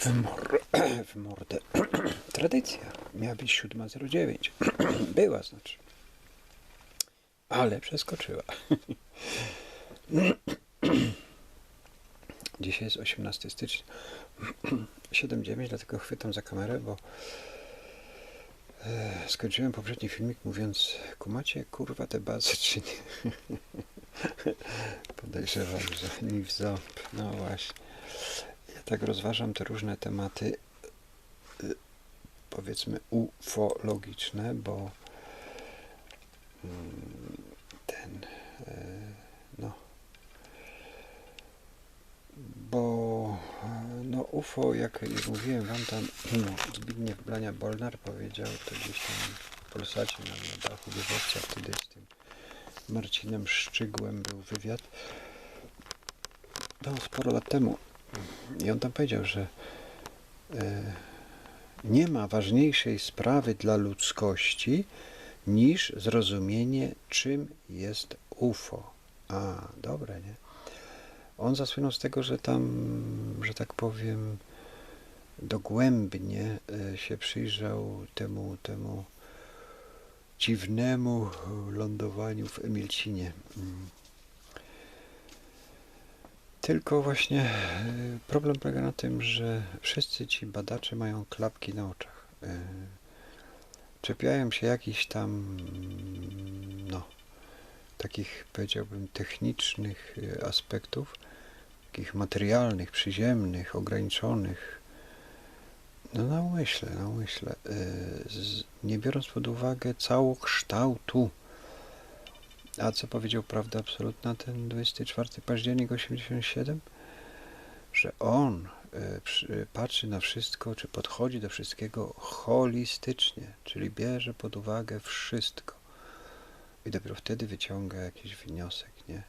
W, mor w mordę. Tradycja. Miała być 7.09. Była znaczy. Ale przeskoczyła. Dzisiaj jest 18 stycznia. 7.9, dlatego chwytam za kamerę, bo e, skończyłem poprzedni filmik mówiąc kumacie kurwa te bazy czy nie? Podejrzewam, że ni w ząb. No właśnie. Tak rozważam te różne tematy y, powiedzmy ufologiczne, bo mm, ten e, no bo e, no UFO, jak już mówiłem wam tam no, Zbigniew Blania-Bolnar powiedział to gdzieś tam w Polsacie na, dachu wieżowca wtedy z tym Marcinem Szczygłem był wywiad. No sporo lat temu i on tam powiedział, że e, nie ma ważniejszej sprawy dla ludzkości niż zrozumienie czym jest UFO a, dobre, nie? On zasłynął z tego, że tam, że tak powiem, dogłębnie e, się przyjrzał temu, temu dziwnemu lądowaniu w Emilcinie. Tylko właśnie e, problem polega na tym, że wszyscy ci badacze mają klapki na oczach. E, czepiają się jakichś tam, no, takich powiedziałbym technicznych aspektów, takich materialnych, przyziemnych, ograniczonych, no na umyśle, na umyśle, nie biorąc pod uwagę całokształtu. A co powiedział prawda absolutna ten 24 październik 87? Że on patrzy na wszystko, czy podchodzi do wszystkiego holistycznie, czyli bierze pod uwagę wszystko. I dopiero wtedy wyciąga jakiś wniosek, nie?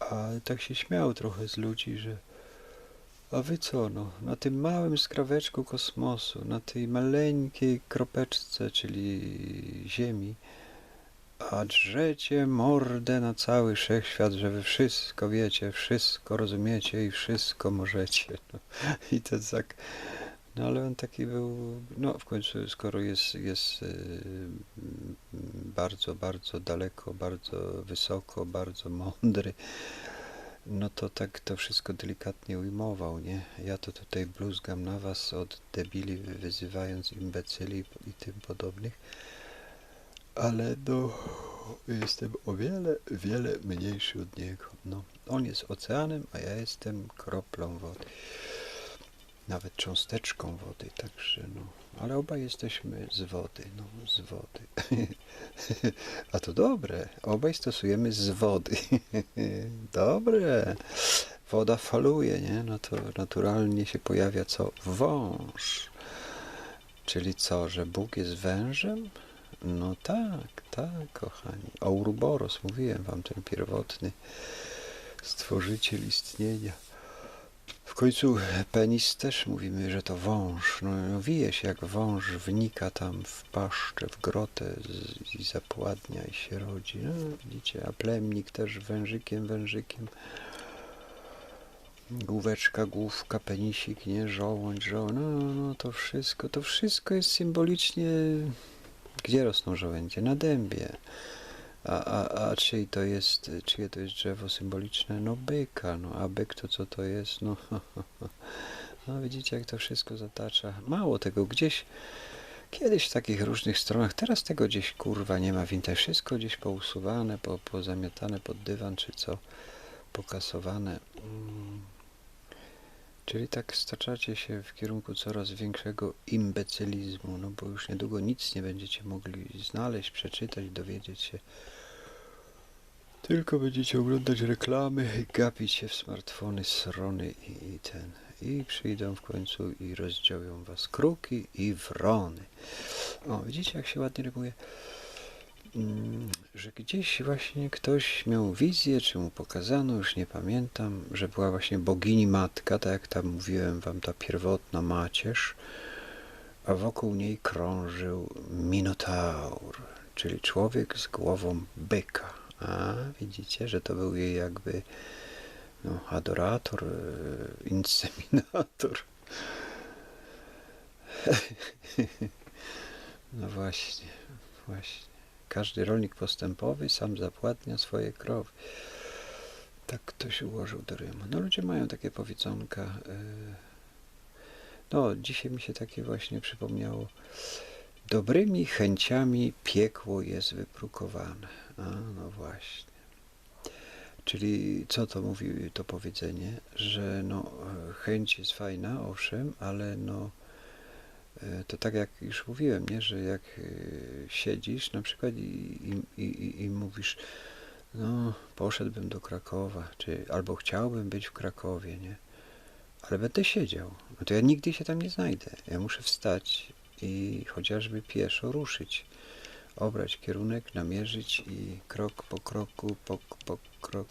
A tak się śmiał trochę z ludzi, że a wy co, no, na tym małym skraweczku kosmosu, na tej maleńkiej kropeczce, czyli Ziemi, a drzecie mordę na cały wszechświat, że wy wszystko wiecie, wszystko rozumiecie i wszystko możecie. No. I to tak... No ale on taki był, no w końcu skoro jest, jest yy, bardzo, bardzo daleko, bardzo wysoko, bardzo mądry, no to tak to wszystko delikatnie ujmował, nie? Ja to tutaj bluzgam na was od debili, wyzywając imbecyli i tym podobnych, ale no jestem o wiele, wiele mniejszy od niego. No, on jest oceanem, a ja jestem kroplą wody nawet cząsteczką wody, także no, ale obaj jesteśmy z wody, no, z wody. A to dobre, obaj stosujemy z wody. Dobre. Woda faluje, nie? No to naturalnie się pojawia co? Wąż. Czyli co, że Bóg jest wężem? No tak, tak, kochani. Ouroboros, mówiłem wam, ten pierwotny stworzyciel istnienia. W końcu penis też mówimy, że to wąż. No, no wije się jak wąż, wnika tam w paszczę, w grotę i zapładnia i się rodzi. No, widzicie, a plemnik też wężykiem, wężykiem. Główeczka, główka, penisik, nie? Żołądź, żołądź. No, no, no, to wszystko, to wszystko jest symbolicznie... Gdzie rosną żołędzie? Na dębie. A, a, a czyj to jest, czyje to jest drzewo symboliczne? No byka, no a byk to co to jest? No, no widzicie jak to wszystko zatacza. Mało tego, gdzieś kiedyś w takich różnych stronach, teraz tego gdzieś kurwa nie ma w internecie. Wszystko gdzieś pousuwane, po, pozamiatane pod dywan czy co, pokasowane. Mm. Czyli tak staczacie się w kierunku coraz większego imbecylizmu, no bo już niedługo nic nie będziecie mogli znaleźć, przeczytać, dowiedzieć się. Tylko będziecie oglądać reklamy, gapić się w smartfony, srony i, i ten. I przyjdą w końcu i rozdziawią was kruki i wrony. O, widzicie jak się ładnie rymuje? Mm, że gdzieś właśnie ktoś miał wizję, czy mu pokazano, już nie pamiętam, że była właśnie bogini matka, tak jak tam mówiłem wam, ta pierwotna macierz, a wokół niej krążył minotaur, czyli człowiek z głową byka. A widzicie, że to był jej jakby no, adorator, inseminator. No właśnie, właśnie. Każdy rolnik postępowy sam zapłatnia swoje krowy. Tak ktoś ułożył do Rymu. No ludzie mają takie powiedzonka. y, No, dzisiaj mi się takie właśnie przypomniało. Dobrymi chęciami piekło jest wyprókowane. A, no właśnie. Czyli co to mówi to powiedzenie? Że no, e, chęć jest fajna, owszem, ale no e, to tak jak już mówiłem, nie? że jak e, siedzisz na przykład i, i, i, i mówisz, no poszedłbym do Krakowa, czy albo chciałbym być w Krakowie, nie? Ale będę siedział. No to ja nigdy się tam nie znajdę. Ja muszę wstać i chociażby pieszo ruszyć. Obrać kierunek, namierzyć i krok po kroku, po, po krok.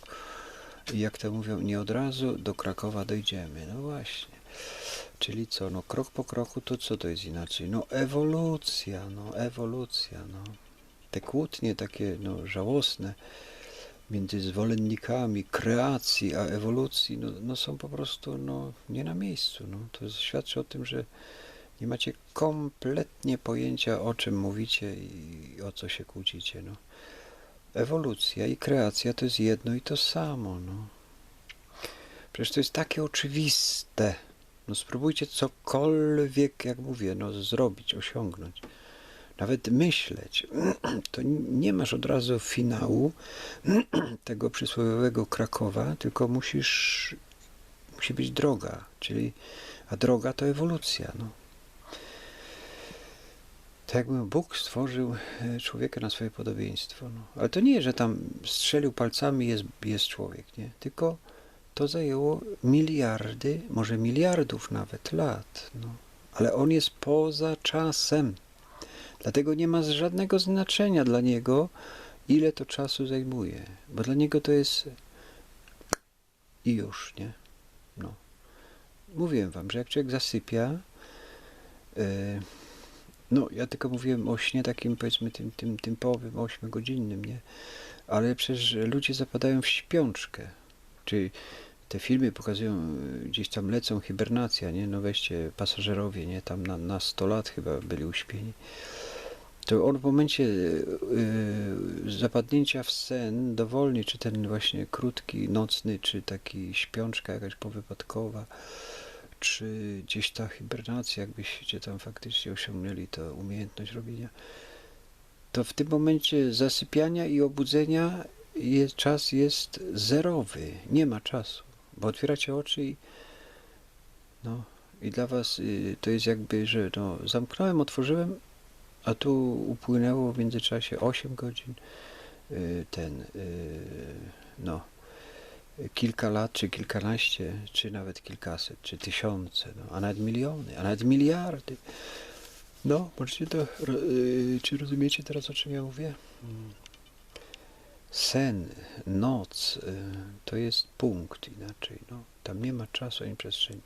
I jak to mówią, nie od razu do Krakowa dojdziemy. No właśnie. Czyli co, no krok po kroku to co to jest inaczej? No ewolucja, no ewolucja, no. Te kłótnie takie, no żałosne między zwolennikami kreacji a ewolucji, no, no są po prostu, no nie na miejscu, no. To świadczy o tym, że nie macie kompletnie pojęcia o czym mówicie i o co się kłócicie, no. Ewolucja i kreacja to jest jedno i to samo, no. Przecież to jest takie oczywiste. No spróbujcie cokolwiek, jak mówię, no zrobić, osiągnąć. Nawet myśleć. To nie masz od razu finału tego przysłowiowego Krakowa, tylko musisz, musi być droga, czyli, a droga to ewolucja, no. Tak jakby Bóg stworzył e, człowieka na swoje podobieństwo. No. Ale to nie, że tam strzelił palcami jest, jest człowiek, nie? Tylko to zajęło miliardy, może miliardów nawet lat. No. Ale on jest poza czasem. Dlatego nie ma żadnego znaczenia dla niego, ile to czasu zajmuje. Bo dla niego to jest i już, nie? No. Mówiłem wam, że jak człowiek zasypia, yy, no ja tylko mówiłem o śnie takim powiedzmy tym, tym typowym, 8-godzinnym, nie? Ale przecież ludzie zapadają w śpiączkę. Czyli te filmy pokazują, y, gdzieś tam lecą hibernacja, nie? No weźcie pasażerowie, nie? Tam na, na 100 lat chyba byli uśpieni. To on w momencie y, y, zapadnięcia w sen dowolnie, czy ten właśnie krótki, nocny, czy taki śpiączka jakaś powypadkowa, czy gdzieś ta hibernacja, jakbyście tam faktycznie osiągnęli to umiejętność robienia, to w tym momencie zasypiania i obudzenia jest, czas jest zerowy. Nie ma czasu, bo otwieracie oczy i no i dla was y, to jest jakby, że no, zamknąłem, otworzyłem, a tu upłynęło w międzyczasie 8 godzin, y, ten, y, no, kilka lat, czy kilkanaście, czy nawet kilkaset, czy tysiące, no, a nawet miliony, a nawet miliardy. No, możecie to, y, czy rozumiecie teraz, o czym ja mówię? Sen, noc, y, to jest punkt inaczej, no. Tam nie ma czasu ani przestrzeni.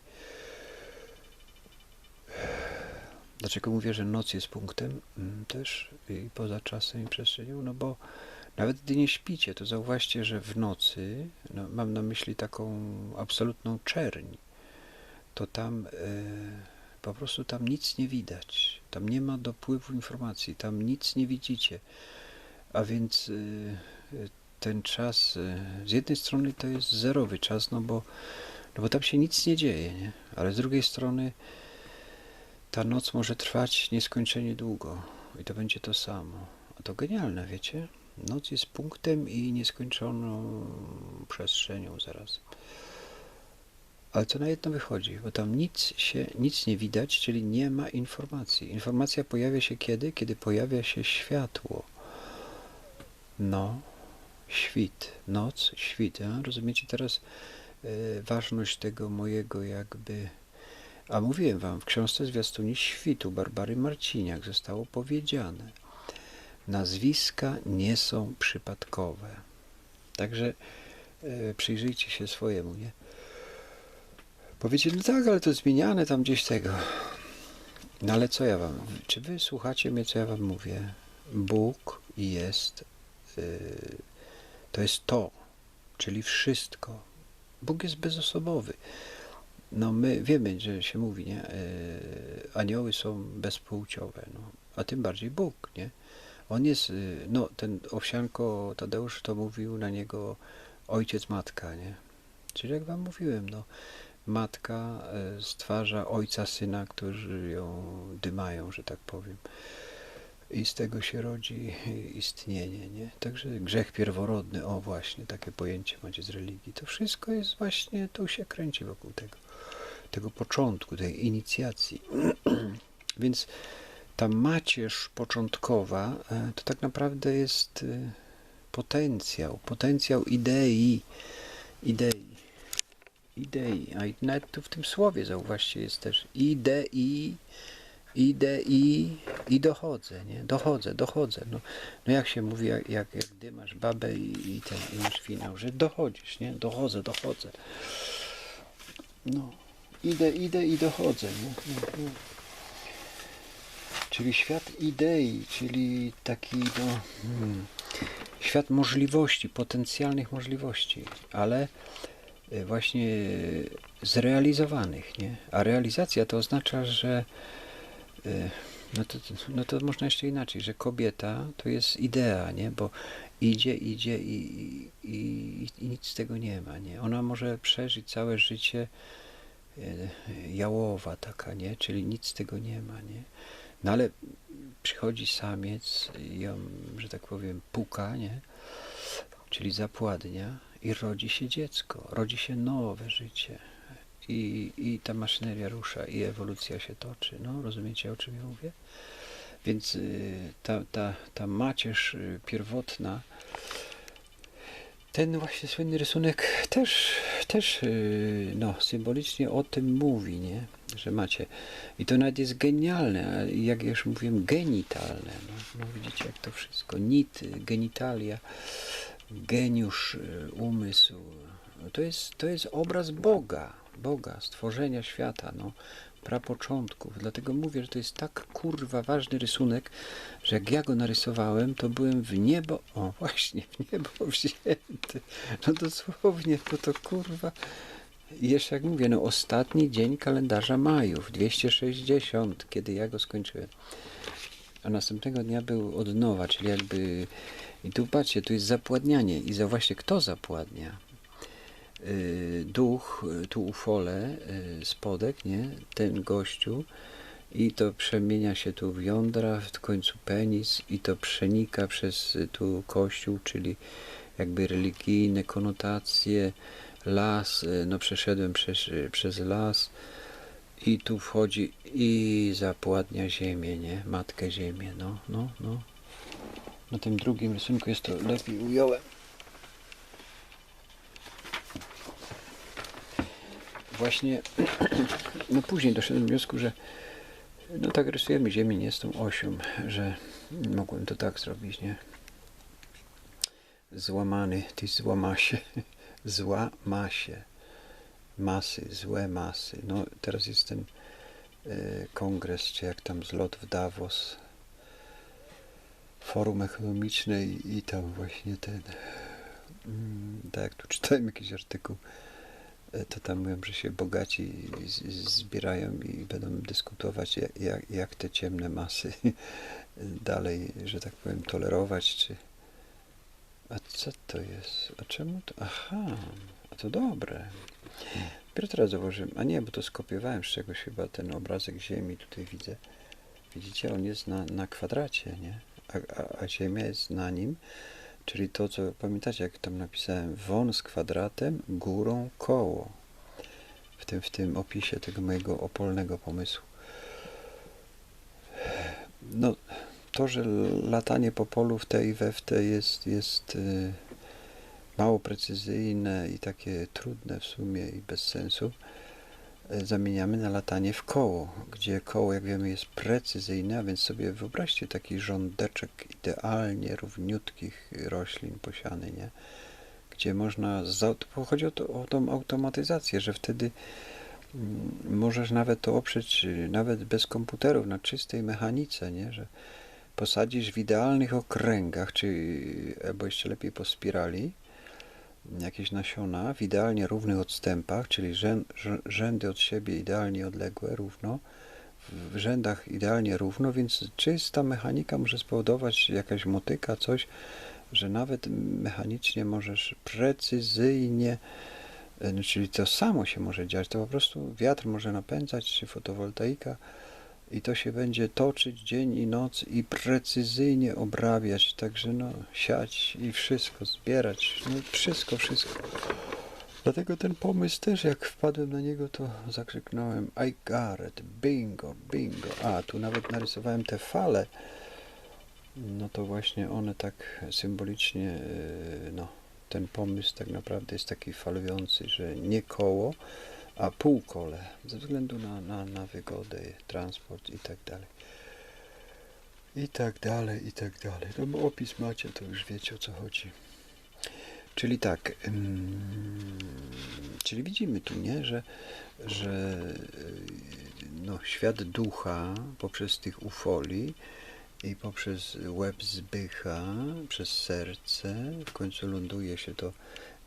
Dlaczego mówię, że noc jest punktem mm, też i poza czasem i przestrzenią? No bo nawet gdy nie śpicie, to zauważcie, że w nocy, no mam na myśli taką absolutną czerń, to tam e, po prostu tam nic nie widać. Tam nie ma dopływu informacji, tam nic nie widzicie. A więc e, ten czas e, z jednej strony to jest zerowy czas, no bo, no bo tam się nic nie dzieje, nie? Ale z drugiej strony ta noc może trwać nieskończenie długo i to będzie to samo. A to genialne, wiecie? Noc jest punktem i nieskończoną przestrzenią zaraz. Ale co na jedno wychodzi, bo tam nic się, nic nie widać, czyli nie ma informacji. Informacja pojawia się kiedy? Kiedy pojawia się światło. No, świt, noc, świt. Rozumiecie teraz e, ważność tego mojego jakby... A mówiłem wam, w książce Zwiastuni Świtu Barbary Marciniak zostało powiedziane. Nazwiska nie są przypadkowe. Także e, przyjrzyjcie się swojemu, nie? Powiecie, no tak, ale to zmieniane tam gdzieś tego. No ale co ja wam, czy wy słuchacie mnie, co ja wam mówię? Bóg jest, y, to jest to, czyli wszystko. Bóg jest bezosobowy. no my wiemy, że się mówi, nie? E, anioły są bezpłciowe, no, a tym bardziej Bóg, nie? On jest, y, no ten Owsianko Tadeusz to mówił na niego ojciec, matka, nie? Czyli jak wam mówiłem, no, matka e, stwarza ojca, syna, którzy ją dymają, że tak powiem. I z tego się rodzi istnienie, nie? Także grzech pierworodny, o właśnie, takie pojęcie macie z religii. To wszystko jest właśnie, to się kręci wokół tego, tego początku, tej inicjacji. Więc ta macierz początkowa e, to tak naprawdę jest e, potencjał, potencjał idei, idei, idei, a nawet tu w tym słowie zauważcie jest też idei, idę i, i dochodzę, nie? Dochodzę, dochodzę. No, no jak się mówi, jak, jak, jak dymasz babę i, i ten, i masz finał, że dochodzisz, nie? Dochodzę, dochodzę. No, idę, idę i dochodzę, nie? No, no. Czyli świat idei, czyli taki, no, hmm, świat możliwości, potencjalnych możliwości, ale e, właśnie zrealizowanych, nie? A realizacja to oznacza, że no to, no to można jeszcze inaczej, że kobieta to jest idea, nie? Bo idzie, idzie i, i, i, nic z tego nie ma, nie? Ona może przeżyć całe życie e, jałowa taka, nie? Czyli nic z tego nie ma, nie? No ale przychodzi samiec i ją, że tak powiem, puka, nie? Czyli zapładnia i rodzi się dziecko, rodzi się nowe życie. I, I ta maszyneria rusza i ewolucja się toczy. No, rozumiecie o czym ja mówię? Więc y, ta, ta, ta macierz y, pierwotna, ten właśnie słynny rysunek też, też y, no, symbolicznie o tym mówi, nie? że macie. I to nawet jest genialne, jak już mówiłem, genitalne. No, no widzicie, jak to wszystko. Nit, genitalia, geniusz, umysł. To jest, to jest obraz Boga, Boga, stworzenia świata, no, prapoczątków. Dlatego mówię, że to jest tak kurwa ważny rysunek, że jak ja go narysowałem, to byłem w niebo, o właśnie, w niebo wzięty. No dosłownie, to to kurwa. I jeszcze jak mówię, no ostatni dzień kalendarza Majów, 260, kiedy ja go skończyłem. A następnego dnia był od nowa, czyli jakby... I tu patrzcie, tu jest zapładnianie. I zauważcie, kto zapładnia? Yy, duch, tu ufole, yy, spodek, nie? Ten gościu. I to przemienia się tu w jądra, w końcu penis i to przenika przez y, tu kościół, czyli jakby religijne konotacje, las, y, no przeszedłem przez, y, przez las i tu wchodzi i zapładnia ziemię, nie? Matkę ziemię, no, no, no. Na tym drugim rysunku jest to lepiej ująłem. Właśnie, no później doszedłem do wniosku, że no tak rysujemy ziemię, nie z tą osią, że mogłem to tak zrobić, nie? Złamany, ty złama się zła masie, masy, złe masy. No teraz jest ten y, kongres, czy jak tam zlot w Davos, forum ekonomiczne i, i tam właśnie ten, mm, tak jak tu czytałem jakiś artykuł, to tam mówią, że się bogaci zbierają i będą dyskutować, jak, jak te ciemne masy dalej, że tak powiem, tolerować, czy, a co to jest? A czemu to? Aha, a to dobre. Dopiero teraz zauważyłem. A nie, bo to skopiowałem z czegoś chyba ten obrazek Ziemi tutaj widzę. Widzicie, on jest na, na kwadracie, nie? A, a, a Ziemia jest na nim. Czyli to, co pamiętacie, jak tam napisałem, wąs kwadratem, górą koło. W tym, w tym opisie tego mojego opolnego pomysłu. No, to, że latanie po polu w te i we w te jest, jest y, mało precyzyjne i takie trudne w sumie i bez sensu, zamieniamy na latanie w koło, gdzie koło, jak wiemy, jest precyzyjne, a więc sobie wyobraźcie taki rządeczek idealnie równiutkich roślin posiany, nie? gdzie można, chodzi o, to, o tą automatyzację, że wtedy mm, możesz nawet to oprzeć, y, nawet bez komputerów, na czystej mechanice, nie? że posadzisz w idealnych okręgach, czy albo jeszcze lepiej po spirali, jakieś nasiona w idealnie równych odstępach, czyli rzę, rzę- rzędy od siebie idealnie odległe, równo, w rzędach idealnie równo, więc czysta mechanika może spowodować jakaś motyka, coś, że nawet mechanicznie możesz precyzyjnie, e, no, czyli to samo się może dziać, to po prostu wiatr może napędzać, czy fotowoltaika i to się będzie toczyć dzień i noc i precyzyjnie obrabiać, także no siać i wszystko, zbierać, no wszystko, wszystko. Dlatego ten pomysł też, jak wpadłem na niego, to zakrzyknąłem I got it, bingo, bingo. A, tu nawet narysowałem te fale. No to właśnie one tak symbolicznie, yy, no, ten pomysł tak naprawdę jest taki falujący, że nie koło, a półkole, ze względu na, na, na wygodę, transport i tak dalej. I tak dalej, i tak dalej. No bo opis macie, to już wiecie o co chodzi. Czyli tak, czyli widzimy tu, nie, że, że yy, no, świat ducha poprzez tych ufoli i poprzez łeb zbycha, przez serce, w końcu ląduje się to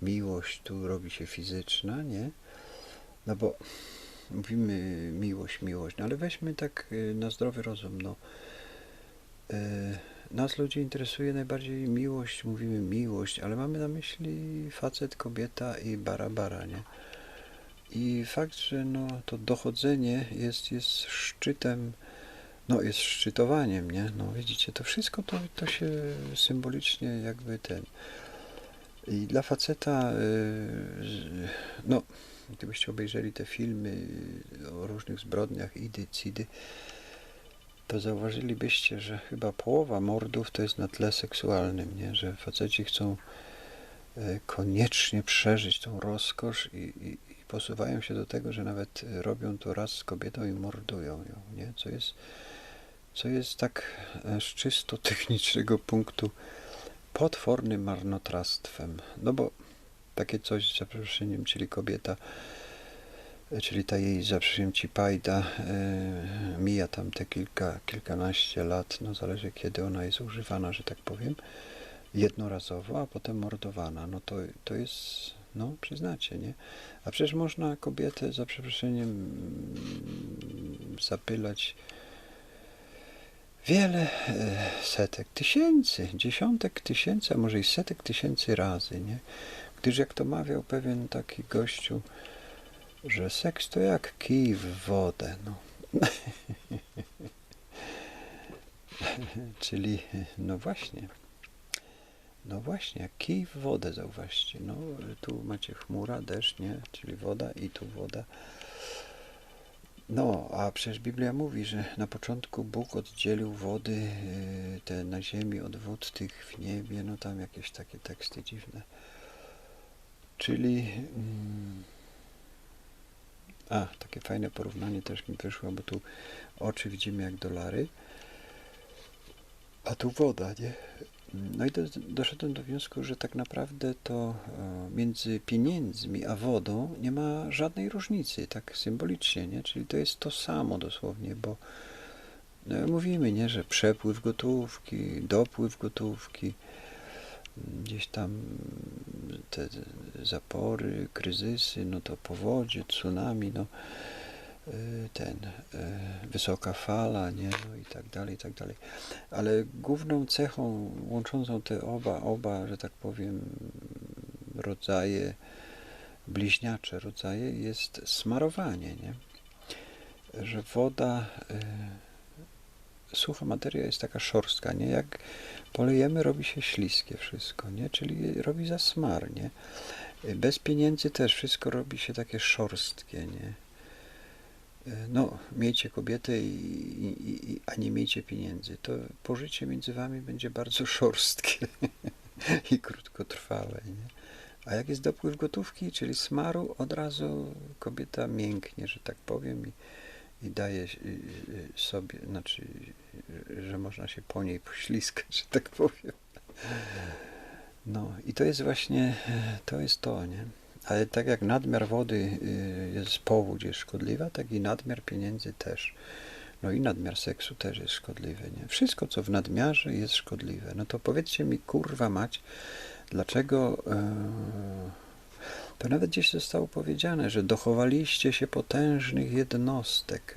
miłość, tu robi się fizyczna, nie? No bo mówimy miłość, miłość, no ale weźmy tak y, na zdrowy rozum, no. Y, Nas ludzi interesuje najbardziej miłość, mówimy miłość, ale mamy na myśli facet, kobieta i bara bara, nie? I fakt, że no, to dochodzenie jest, jest szczytem, no jest szczytowaniem, nie? No widzicie, to wszystko to, to się symbolicznie jakby ten... I dla faceta, z- no, gdybyście obejrzeli te filmy o różnych zbrodniach, idy, cidy, to zauważylibyście, że chyba połowa mordów to jest na tle seksualnym, nie? Że faceci chcą e, koniecznie przeżyć tą rozkosz i, i, i posuwają się do tego, że nawet robią to raz z kobietą i mordują ją, nie? Co jest, co jest tak e, z czysto technicznego punktu potwornym marnotrawstwem. No bo takie coś, za przeproszeniem, czyli kobieta, czyli ta jej, za przeproszeniem, ci pajda, e, mija tam te kilka, kilkanaście lat, no zależy kiedy ona jest używana, że tak powiem, jednorazowo, a potem mordowana. No to, to jest, no przyznacie, nie? A przecież można kobietę, za przeproszeniem, mm, zapylać wiele e, setek tysięcy, dziesiątek tysięcy, a może i setek tysięcy razy, nie? Gdyż jak to mawiał pewien taki gościu, że seks to jak kij w wodę, no. Czyli, no właśnie, no właśnie, jak kij w wodę, zauważcie, no tu macie chmura, deszcz, nie, czyli woda i tu woda. No, a przecież Biblia mówi, że na początku Bóg oddzielił wody y, te na ziemi od wód tych w niebie, no tam jakieś takie teksty dziwne. Czyli, mm, a, takie fajne porównanie też mi wyszło, bo tu oczy widzimy jak dolary, a tu woda, nie? No i do, doszedłem do wniosku, że tak naprawdę to e, między pieniędzmi a wodą nie ma żadnej różnicy, tak symbolicznie, nie? Czyli to jest to samo dosłownie, bo no, mówimy, nie, że przepływ gotówki, dopływ gotówki, gdzieś tam te zapory, kryzysy, no to powodzie, tsunami, no y, ten, y, wysoka fala, nie, no i tak dalej, i tak dalej. Ale główną cechą łączącą te oba, oba, że tak powiem, rodzaje, bliźniacze rodzaje jest smarowanie, nie? Że woda, y, sucha materia jest taka szorstka, nie? Jak polejemy, robi się śliskie wszystko, nie? Czyli robi zasmar, nie? Bez pieniędzy też wszystko robi się takie szorstkie, nie? Y, No, miejcie kobietę, i, i, i, a nie miejcie pieniędzy. To pożycie między wami będzie bardzo szorstkie i krótkotrwałe. Nie? A jak jest dopływ gotówki, czyli smaru, od razu kobieta mięknie, że tak powiem, i, i daje sobie, znaczy, że można się po niej pośliskać, że tak powiem. No i to jest właśnie, to jest to, nie? Ale tak jak nadmiar wody y, jest powódź jest szkodliwa, tak i nadmiar pieniędzy też. No i nadmiar seksu też jest szkodliwy, nie? Wszystko, co w nadmiarze jest szkodliwe. No to powiedzcie mi, kurwa mać, Dlaczego e, to nawet gdzieś zostało powiedziane, że dochowaliście się potężnych jednostek.